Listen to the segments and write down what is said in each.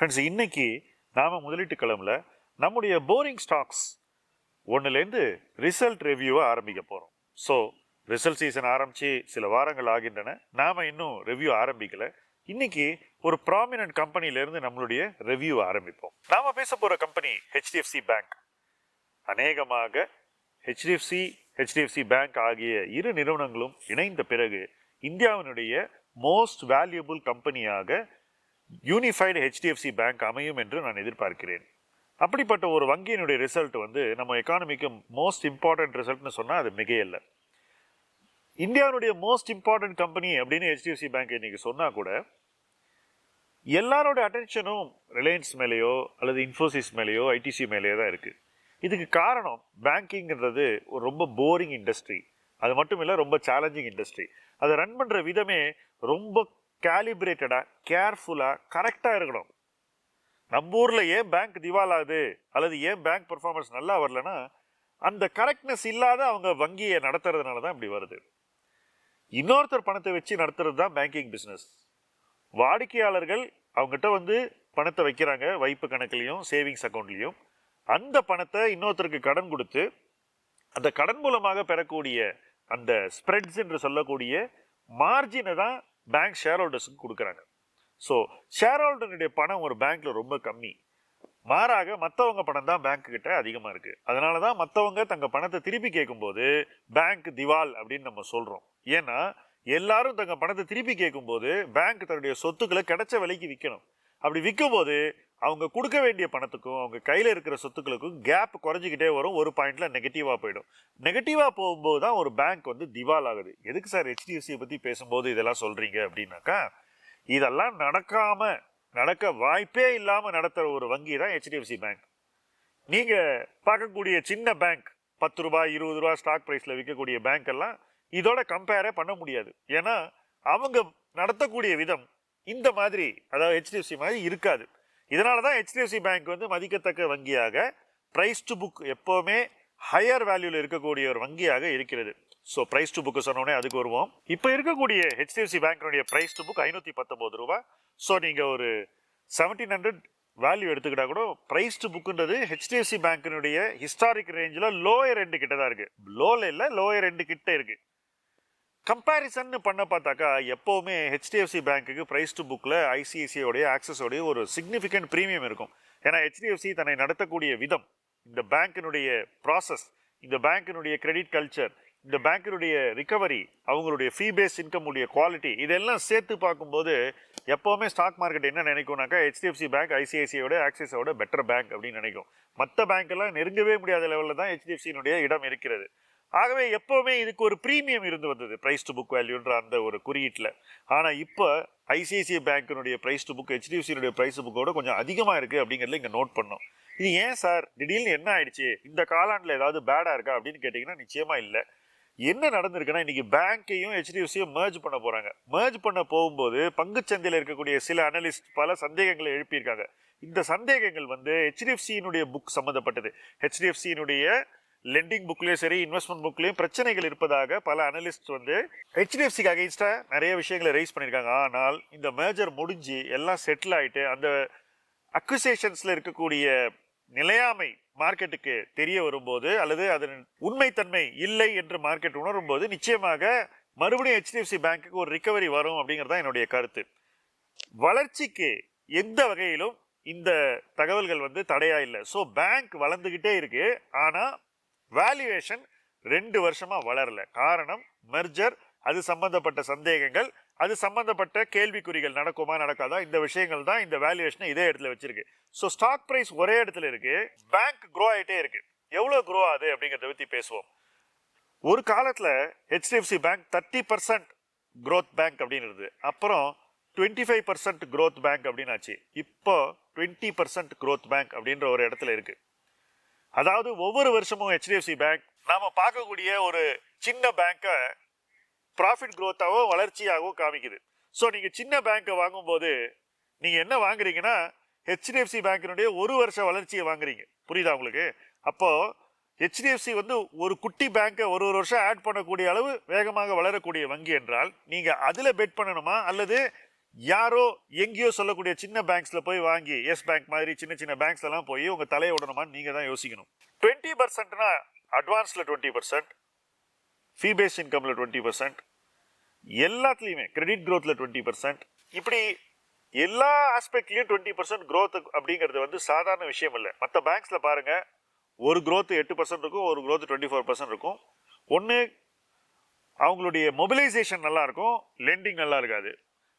Friends இன்னைக்கு நாம் முதலீட்டு களம்ல நம்முடைய போரிங் ஸ்டாக்ஸ் ஒன்றுலேருந்து ரிசல்ட் ரிவ்யூவை ஆரம்பிக்க போகிறோம் ஸோ ரிசல்ட் சீசன் ஆரம்பித்து சில வாரங்கள் ஆகின்றன. நாம் இன்னும் ரிவ்யூ ஆரம்பிக்கலை. இன்னைக்கு ஒரு ப்ராமினன்ட் கம்பெனிலேருந்து நம்மளுடைய ரிவ்யூ ஆரம்பிப்போம். நாம் பேச போகிற கம்பெனி ஹெச்டிஎஃப்சி பேங்க் அநேகமாக ஹெச்டிஎஃப்சி ஹெச்டிஎஃப்சி பேங்க் ஆகிய இரு நிறுவனங்களும் இணைந்த பிறகு இந்தியாவினுடைய மோஸ்ட் வேல்யூபிள் கம்பெனியாக யூனிஃபைடு ஹெச்டிஎஃப்சி பேங்க் அமையும் என்று நான் எதிர்பார்க்கிறேன். அப்படிப்பட்ட ஒரு வங்கியினுடைய ரிசல்ட் வந்து நம்ம எக்கானமிக்கு மோஸ்ட் இம்பார்ட்டன்ட் ரிசல்ட்னு சொன்னால் அது மிகையல்ல. இந்தியாவுடைய மோஸ்ட் இம்பார்ட்டன்ட் கம்பெனி அப்படின்னு ஹெச்டிஎஃப்சி பேங்க் இன்னைக்கு சொன்னால் கூட எல்லாரோட அட்டென்ஷனும் ரிலையன்ஸ் மேலேயோ அல்லது இன்ஃபோசிஸ் மேலேயோ ஐடிசி மேலேயோ தான் இருக்குது இதுக்கு காரணம் பேங்கிங்கிறது ஒரு ரொம்ப போரிங் இண்டஸ்ட்ரி அது மட்டும் இல்லை ரொம்ப சேலஞ்சிங் இண்டஸ்ட்ரி அதை ரன் பண்ணுற விதமே ரொம்ப கேலிப்ரேட்டடாக கேர்ஃபுல்லாக கரெக்டாக இருக்கணும். நம்ம ஊரில் ஏன் பேங்க் திவாலாகுது? அல்லது ஏன் பேங்க் பெர்ஃபார்மன்ஸ் நல்லா வரலன்னா அந்த கரெக்ட்னஸ் இல்லாத அவங்க வங்கியை நடத்துறதுனால தான் இப்படி வருது. இன்னொருத்தர் பணத்தை வச்சு நடத்துறது தான் பேங்கிங் பிஸ்னஸ் வாடிக்கையாளர்கள் அவங்ககிட்ட வந்து பணத்தை வைக்கிறாங்க வைப்பு கணக்குலையும் சேவிங்ஸ் அக்கௌண்ட்லேயும் அந்த பணத்தை இன்னொருத்தருக்கு கடன் கொடுத்து அந்த கடன் மூலமாக பெறக்கூடிய அந்த ஸ்ப்ரெட்ஸ் என்று சொல்லக்கூடிய மார்ஜினை தான் பேங்க் ஷேர் ஹோல்டர்ஸுக்கு கொடுக்குறாங்க. ஸோ ஷேர் ஹோல்டருடைய பணம் ஒரு பேங்க்கில் ரொம்ப கம்மி. மாறாக மற்றவங்க பணம் தான் பேங்க் கிட்ட அதிகமாக இருக்குது அதனால தான் மற்றவங்க தங்கள் பணத்தை திருப்பி கேட்கும்போது பேங்க் திவால் அப்படின்னு நம்ம சொல்கிறோம் ஏன்னா எல்லாரும் தங்கள் பணத்தை திருப்பி கேட்கும்போது பேங்க் தன்னுடைய சொத்துக்களை கிடைச்ச விலைக்கு விற்கணும் அப்படி விற்கும்போது அவங்க கொடுக்க வேண்டிய பணத்துக்கும் அவங்க கையில் இருக்கிற சொத்துக்களுக்கும் கேப் குறைஞ்சிக்கிட்டே வரும். ஒரு பாயிண்ட்டில் நெகட்டிவாக போயிடும். நெகட்டிவாக போகும்போது தான் ஒரு பேங்க் வந்து திவால் ஆகுது. எதுக்கு சார் ஹெச்டிஎஃப்சியை பற்றி பேசும்போது இதெல்லாம் சொல்கிறீங்க அப்படின்னாக்கா இதெல்லாம் நடக்காமல் நடக்க வாய்ப்பே இல்லாமல் நடத்துகிற ஒரு வங்கி தான் ஹெச்டிஎஃப்சி பேங்க் நீங்கள் பார்க்கக்கூடிய சின்ன பேங்க் பத்து ரூபாய் இருபது ரூபா ஸ்டாக் ப்ரைஸில் விற்கக்கூடிய பேங்க் எல்லாம் இதோட கம்பேரே பண்ண முடியாது. ஏன்னா அவங்க நடத்தக்கூடிய விதம் இந்த மாதிரி அதாவது ஹெச்டிஎஃப்சி மாதிரி இருக்காது. இதனால தான் ஹெச்டிஎஃப்சி பேங்க் வந்து மதிக்கத்தக்க வங்கியாக ப்ரைஸ் டு புக் எப்போவுமே ஹையர் வேல்யூவில் இருக்கக்கூடிய ஒரு வங்கியாக இருக்கிறது. ஸோ ப்ரைஸ் டு புக்கு சொன்னோடனே அதுக்கு வருவோம். இப்போ இருக்கக்கூடிய ஹெச்டிஎஃப்சி பேங்க்கினுடைய ப்ரைஸ் டு புக் ஐநூற்றி பத்தொம்போது ரூபாய் ஸோ நீங்கள் ஒரு செவன்டீன் ஹண்ட்ரட் வேல்யூ எடுத்துக்கிட்டா கூட ப்ரைஸ் டு புக்குன்றது ஹெச்டிஎஃப்சி பேங்க்கினுடைய ஹிஸ்டாரிக் ரேஞ்சில் லோயர் எண்டு கிட்ட தான் இருக்குது லோவில் இல்லை லோயர் எண்டு கிட்ட இருக்குது கம்பேரிசன் பண்ண பார்த்தாக்கா எப்போவுமே ஹெச்டிஎஃப்சி பேங்க்குக்கு ப்ரைஸ் டு புக்கில் ஐசிஐசிஐடைய ஆக்சஸோடைய ஒரு சிக்னிஃபிகண்ட் ப்ரீமியம் இருக்கும். ஏன்னா ஹெச்டிஎஃப்சி தன்னை நடத்தக்கூடிய விதம் இந்த பேங்க்கினுடைய ப்ராசஸ் இந்த பேங்க்கினுடைய கிரெடிட் கல்ச்சர் இந்த பேங்க்கினுடைய ரிகவரி அவங்களுடைய ஃபீ பேஸ் இன்கம் உடைய குவாலிட்டி இதெல்லாம் சேர்த்து பார்க்கும்போது எப்போவுமே ஸ்டாக் மார்க்கெட் என்ன நினைக்கும்னாக்கா ஹெச்டிஎஃப்சி பேங்க் ஐசிஐசியோட ஆக்சிஸோட பெட்டர் பேங்க் அப்படின்னு நினைக்கும். மற்ற பேங்க்கெல்லாம் நெருங்கவே முடியாத லெவலில் தான் ஹெச்டிஎஃப்சியினுடைய இடம் இருக்கிறது. ஆகவே எப்போவுமே இதுக்கு ஒரு ப்ரீமியம் இருந்து வந்தது ப்ரைஸ் டு புக் வேல்யூன்ற அந்த ஒரு குறியீட்டில். ஆனால் இப்போ ஐசிஐசிஐ பேங்கினுடைய ப்ரைஸ் டு புக் ஹெச்டிஎஃப்சியினுடைய ப்ரைஸ் புக்கோட கொஞ்சம் அதிகமாக இருக்குது அப்படிங்கிறத இங்கே நோட் பண்ணோம். இது ஏன் சார்? திடீர்னு என்ன ஆயிடுச்சு? இந்த காலாண்டில் ஏதாவது பேடாக இருக்கா அப்படின்னு கேட்டிங்கன்னா நிச்சயமாக இல்லை. என்ன நடந்திருக்குன்னா இன்றைக்கி பேங்க்கையும் ஹெச்டிஎஃப்சியும் மேர்ஜ் பண்ண போகிறாங்க மேர்ஜ் பண்ண போகும்போது பங்குச்சந்தையில் இருக்கக்கூடிய சில அனலிஸ்ட் பல சந்தேகங்களை எழுப்பியிருக்காங்க. இந்த சந்தேகங்கள் வந்து ஹெச்டிஎஃப்சியினுடைய புக் சம்மந்தப்பட்டது ஹெச்டிஎஃப்சியினுடைய லெண்டிங் புக்லேயும் சரி இன்வெஸ்ட்மெண்ட் புக்லேயும் பிரச்சனைகள் இருப்பதாக பல அனலிஸ்ட் வந்து ஹெச்டிஎஃப்சிக்கு அகைன்ஸ்டா நிறைய விஷயங்களை ரைஸ் பண்ணியிருக்காங்க. ஆனால் இந்த மேஜர் முடிஞ்சு எல்லாம் செட்டில் ஆகிட்டு அந்த அக்விசேஷன்ஸில் இருக்கக்கூடிய நிலையாமை மார்க்கெட்டுக்கு தெரிய வரும்போது அல்லது அதன் உண்மைத்தன்மை இல்லை என்று மார்க்கெட் உணரும் போது நிச்சயமாக மறுபடியும் ஹெச்டிஎஃப்சி பேங்க்குக்கு ஒரு ரிக்கவரி வரும் அப்படிங்கிறது தான் என்னுடைய கருத்து. வளர்ச்சிக்கு எந்த வகையிலும் இந்த தகவல்கள் வந்து தடையா இல்லை. ஸோ பேங்க் வளர்ந்துக்கிட்டே இருக்கு. ஆனால் வேல்யூவேஷன் ரெண்டு வருஷமாக வளரல. காரணம் மெர்ஜர் அது சம்பந்தப்பட்ட சந்தேகங்கள் அது சம்பந்தப்பட்ட கேள்விக்குறிகள் நடக்குமா நடக்காதா இந்த விஷயங்கள் தான் இந்த வேல்யூவேஷனை இதே இடத்துல வச்சிருக்கு. ஸோ ஸ்டாக் ப்ரைஸ் ஒரே இடத்துல இருக்கு பேங்க் க்ரோ ஆகிட்டே இருக்கு. எவ்வளோ க்ரோ ஆகுது அப்படிங்கிறத பற்றி பேசுவோம். ஒரு காலத்தில் HDFC bank thirty percent growth bank அப்படின்னு இருந்தது அப்புறம் twenty five percent growth bank அப்படின்னு ஆச்சு இப்போ டுவெண்ட்டி பர்சன்ட் க்ரோத் பேங்க் அப்படின்ற ஒரு இடத்துல இருக்குது அதாவது ஒவ்வொரு வருஷமும் ஹெச்டிஎஃப்சி பேங்க் நாம் பார்க்கக்கூடிய ஒரு சின்ன பேங்க்கை ப்ராஃபிட் growth-ஆவோ வளர்ச்சியாகவும் காமிக்குது. ஸோ நீங்கள் சின்ன பேங்க்கை வாங்கும்போது நீங்கள் என்ன வாங்குறீங்கன்னா ஹெச்டிஎஃப்சி பேங்கினுடைய ஒரு வருஷ வளர்ச்சியை வாங்குறீங்க. புரியுதா உங்களுக்கு? அப்போது ஹெச்டிஎஃப்சி வந்து ஒரு குட்டி பேங்க்கை ஒரு ஒரு வருஷம் ஆட் பண்ணக்கூடிய அளவு வேகமாக வளரக்கூடிய வங்கி என்றால் நீங்கள் அதில் பெட் பண்ணணுமா? அல்லது யாரோ எங்கேயோ சொல்லக்கூடிய சின்ன பேங்க்ஸில் போய் வாங்கி எஸ் பேங்க் மாதிரி சின்ன சின்ன பேங்க்ஸ்லாம் போய் உங்கள் தலையை விடணுமான்னு நீங்கள் தான் யோசிக்கணும். டுவெண்ட்டி பர்சன்ட்னா அட்வான்ஸில் டுவெண்ட்டி பர்சன்ட் ஃபீ பேஸ் இன்கமில் டுவெண்ட்டி பர்சன்ட் எல்லாத்துலேயுமே கிரெடிட் க்ரோத்தில் டுவெண்ட்டி பர்சன்ட் இப்படி எல்லா ஆஸ்பெக்ட்லேயும் டுவெண்ட்டி பர்சன்ட் க்ரோத் அப்படிங்கிறது வந்து சாதாரண விஷயம் இல்லை. மற்ற பேங்க்ஸில் பாருங்கள் ஒரு க்ரோத்து எட்டு பர்சன்ட் இருக்கும் ஒரு growth டுவெண்ட்டி ஃபோர் பர்சன்ட் இருக்கும். ஒன்று அவங்களுடைய மொபிலைசேஷன் நல்லாயிருக்கும் லெண்டிங் நல்லா இருக்காது.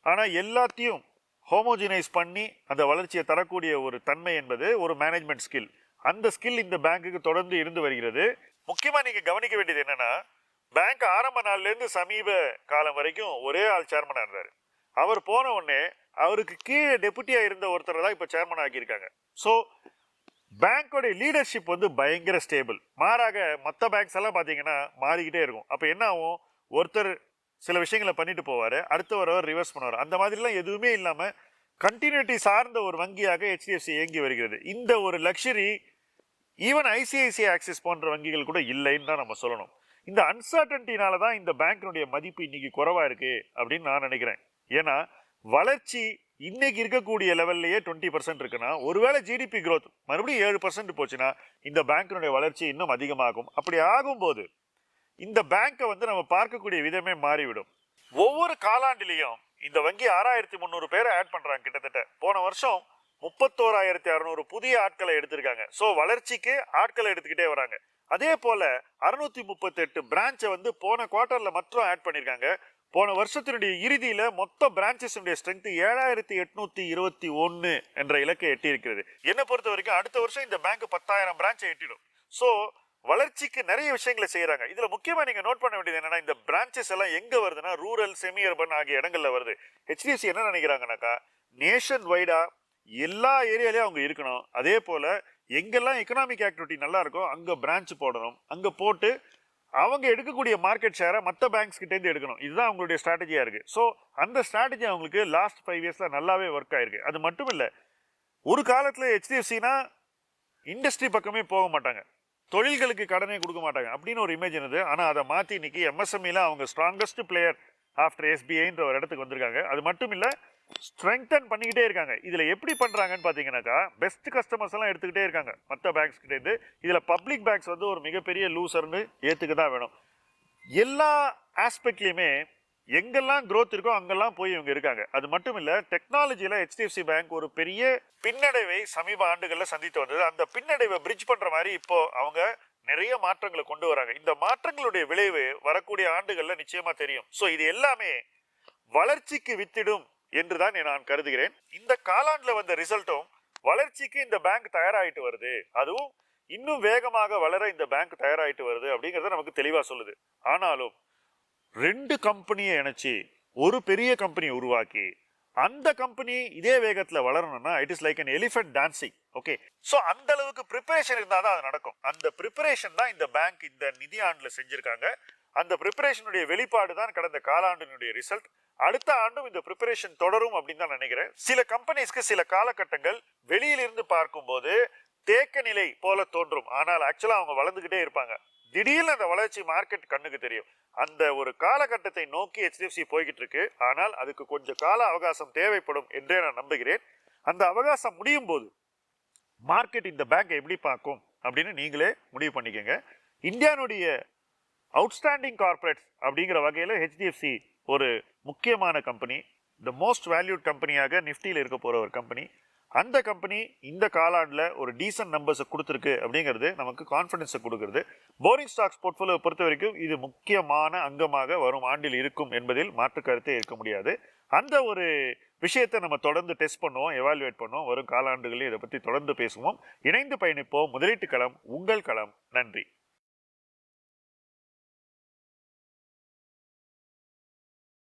ஆனால் எல்லாத்தையும் ஹோமோஜினைஸ் பண்ணி அந்த வளர்ச்சியை தரக்கூடிய ஒரு தன்மை என்பது ஒரு மேனேஜ்மெண்ட் ஸ்கில் அந்த ஸ்கில் இந்த பேங்க்குக்கு தொடர்ந்து இருந்து வருகிறது. முக்கியமாக நீங்கள் கவனிக்க வேண்டியது என்னென்னா பேங்க் ஆரம்ப நாள்லேருந்து சமீப காலம் வரைக்கும் ஒரே ஆள் சேர்மனாக இருந்தார். அவர் போன உடனே அவருக்கு கீழே டெபுட்டியாக இருந்த ஒருத்தரை தான் இப்போ சேர்மன் ஆக்கியிருக்காங்க. ஸோ பேங்க்கோடைய லீடர்ஷிப் வந்து பயங்கர ஸ்டேபிள் மாறாக மற்ற பேங்க்ஸ் எல்லாம் பார்த்தீங்கன்னா மாறிக்கிட்டே இருக்கும். அப்போ என்ன ஆகும்? ஒருத்தர் சில விஷயங்களை பண்ணிட்டு போவார். அடுத்த வரவர் ரிவர்ஸ் பண்ணுவார். அந்த மாதிரிலாம் எதுவுமே இல்லாமல் கண்டினியூட்டி சார்ந்த ஒரு வங்கியாக ஹெச்டிஎஃப்சி இயங்கி வருகிறது. இந்த ஒரு லக்ஷரி ஈவன் ஐசிஐசிஐ ஆக்சிஸ் போன்ற வங்கிகள் கூட இல்லைன்னு தான் நம்ம சொல்லணும். இந்த அன்சர்டன்டினால தான் இந்த பேங்கினுடைய மதிப்பு இன்னைக்கு குறைவாக இருக்கு அப்படின்னு நான் நினைக்கிறேன். ஏன்னா வளர்ச்சி இன்னைக்கு இருக்கக்கூடிய லெவல்லையே டுவெண்ட்டி பர்சன்ட் இருக்குன்னா ஒருவேளை ஜிடிபி க்ரோத் மறுபடியும் ஏழு பர்சன்ட் போச்சுன்னா இந்த பேங்கினுடைய வளர்ச்சி இன்னும் அதிகமாகும். அப்படி ஆகும்போது இந்த பேங்க்கை வந்து நம்ம பார்க்கக்கூடிய விதமே மாறிவிடும். ஒவ்வொரு காலாண்டிலையும் இந்த வங்கி ஆறாயிரத்தி முந்நூறு பேரை ஆட் பண்ணுறாங்க கிட்டத்தட்ட. போன வருஷம் முப்பத்தோராயிரத்தி அறுநூறு புதிய ஆட்களை எடுத்திருக்காங்க. ஸோ வளர்ச்சிக்கு ஆட்களை எடுத்துக்கிட்டே வராங்க. அதே போல் அறுநூத்தி முப்பத்தெட்டு பிரான்ச்சை வந்து போன குவார்ட்டரில் மட்டும் ஆட் பண்ணியிருக்காங்க போன வருஷத்தினுடைய இறுதியில் மொத்த பிரான்ச்சஸினுடைய ஸ்ட்ரென்த் ஏழாயிரத்தி எட்நூத்தி இருபத்தி ஒன்று என்ற இலக்கை எட்டியிருக்கிறது. என்னை பொறுத்த வரைக்கும் அடுத்த வருஷம் இந்த பேங்க் பத்தாயிரம் பிரான்ச்சை எட்டிடும். ஸோ வளர்ச்சிக்கு நிறைய விஷயங்களை செய்கிறாங்க இதில் முக்கியமாக நீங்கள் நோட் பண்ண வேண்டியது என்னன்னா இந்த பிரான்ச்சஸ் எல்லாம் எங்கே வருதுன்னா ரூரல் செமி அர்பன் ஆகிய இடங்களில் வருது. ஹெச்டிஎஃப்சி என்ன நினைக்கிறாங்கனாக்கா நேஷன் வைடாக எல்லா ஏரியாலையும் அவங்க இருக்கணும். அதே போல் எங்கெல்லாம் எக்கனாமிக் ஆக்டிவிட்டி நல்லா இருக்கோ அங்கே பிரான்ச் போடணும். அங்கே போட்டு அவங்க எடுக்கக்கூடிய மார்க்கெட் ஷேரை மற்ற பேங்க்ஸ் கிட்டேருந்து எடுக்கணும். இதுதான் அவங்களுடைய ஸ்ட்ராட்டஜியாக இருக்குது ஸோ அந்த ஸ்ட்ராட்டஜி அவங்களுக்கு லாஸ்ட் ஃபைவ் இயர்ஸில் நல்லாவே ஒர்க் ஆயிருக்கு. அது மட்டும் இல்லை ஒரு காலத்தில் ஹெச்டிஎஃப்சினா இண்டஸ்ட்ரி பக்கமே போக மாட்டாங்க. தொழில்களுக்கு கடனே கொடுக்க மாட்டாங்க. அப்படின்னு ஒரு இமேஜ் இருந்தது ஆனால் அதை மாற்றி இன்னைக்கு எம்எஸ்எம்இல அவங்க ஸ்ட்ராங்கஸ்ட் பிளேயர் ஆஃப்டர் எஸ்பிஐன்ற ஒரு இடத்துக்கு வந்திருக்காங்க. அது மட்டும் இல்லை ஸ்ட்ரெங்தன் பண்ணிக்கிட்டே இருக்காங்க. இதில் எப்படி பண்ணுறாங்கன்னு பார்த்தீங்கன்னாக்கா பெஸ்ட் கஸ்டமர்ஸ் எல்லாம் எடுத்துக்கிட்டே இருக்காங்க. மற்ற பேங்க்ஸ் கிட்டேருந்து இதில் பப்ளிக் பேங்க்ஸ் வந்து ஒரு மிகப்பெரிய லூசர்னு ஏற்றுக்க தான் வேணும். எல்லா ஆஸ்பெக்ட்லையுமே எங்கெல்லாம் க்ரோத் இருக்கோ அங்கெல்லாம் போய் இவங்க இருக்காங்க. அது மட்டும் இல்லை டெக்னாலஜியில் ஹெச்டிஎஃப்சி பேங்க் ஒரு பெரிய பின்னடைவை சமீப ஆண்டுகளில் சந்தித்து வந்தது. அந்த பின்னடைவை பிரிட்ஜ் பண்ணுற மாதிரி இப்போ அவங்க நிறைய மாற்றங்களை கொண்டு வராங்க. இந்த மாற்றங்களுடைய விளைவு வரக்கூடிய ஆண்டுகளில் நிச்சயமாக தெரியும். ஸோ இது எல்லாமே வளர்ச்சிக்கு வித்திடும் என்றுதான் நான் கருதுகிறேன். இந்த காலாண்டில் வந்த ரிசல்ட்டும் வளர்ச்சிக்கு இந்த பேங்க் தயாராகிட்டு வருது. அதுவும் இன்னும் வேகமாக வளர இந்த பேங்க் தயாராகிட்டு வருது அப்படிங்கறத நமக்கு தெளிவாக சொல்லுது. ஆனாலும் ரெண்டு கம்பெனியை இணைச்சி ஒரு பெரிய கம்பெனியை உருவாக்கி அந்த கம்பெனி இதே வேகத்தில் வளரணும்னா it is like an elephant dancing okay so அந்த அளவுக்கு ப்ரிப்பரேஷன் இருந்தால் தான் அது நடக்கும். அந்த ப்ரிப்பரேஷன் தான் இந்த பேங்க் இந்த நிதி ஆண்டில் செஞ்சுருக்காங்க. அந்த ப்ரிப்பரேஷனுடைய வெளிப்பாடு தான் கடந்த காலாண்டினுடைய ரிசல்ட் அடுத்த ஆண்டும் இந்த ப்ரிப்பரேஷன் தொடரும் அப்படின்னு தான் நினைக்கிறேன். சில கம்பெனிஸ்க்கு சில காலகட்டங்கள் வெளியிலிருந்து பார்க்கும்போது தேக்க நிலை போல தோன்றும். ஆனால் ஆக்சுவலாக அவங்க வளர்ந்துக்கிட்டே இருப்பாங்க. திடீர்னு அந்த வளர்ச்சி மார்க்கெட் கண்ணுக்கு தெரியும். அந்த ஒரு காலகட்டத்தை நோக்கி ஹெச்டிஎஃப்சி போய்கிட்டு இருக்கு. ஆனால் அதுக்கு கொஞ்சம் கால அவகாசம் தேவைப்படும் என்றே நான் நம்புகிறேன். அந்த அவகாசம் முடியும் போது மார்க்கெட் இந்த பேங்கை எப்படி பார்க்கும்? அப்படின்னு நீங்களே முடிவு பண்ணிக்கோங்க. இந்தியானுடைய அவுட்ஸ்டாண்டிங் கார்ப்பரேட்ஸ் அப்படிங்கிற வகையில் ஹெச்டிஎஃப்சி ஒரு முக்கியமான கம்பெனி த மோஸ்ட் வேல்யூட் கம்பெனியாக நிஃப்டியில் இருக்க போகிற ஒரு கம்பெனி அந்த கம்பெனி இந்த காலாண்டில் ஒரு டீசன்ட் நம்பர்ஸை கொடுத்துருக்கு அப்படிங்கிறது நமக்கு கான்ஃபிடன்ஸை கொடுக்குறது. போரிங் ஸ்டாக்ஸ் போர்ட்ஃபோலியோ பொறுத்த வரைக்கும் இது முக்கியமான அங்கமாக வரும் ஆண்டில் இருக்கும் என்பதில் மாற்று கருத்தே இருக்க முடியாது. அந்த ஒரு விஷயத்தை நம்ம தொடர்ந்து டெஸ்ட் பண்ணுவோம் எவாலுவேட் பண்ணுவோம். வரும் காலாண்டுகளில் இதை பற்றி தொடர்ந்து பேசுவோம். இணைந்து பயணிப்போம். முதலீட்டு களம் உங்கள் களம். நன்றி.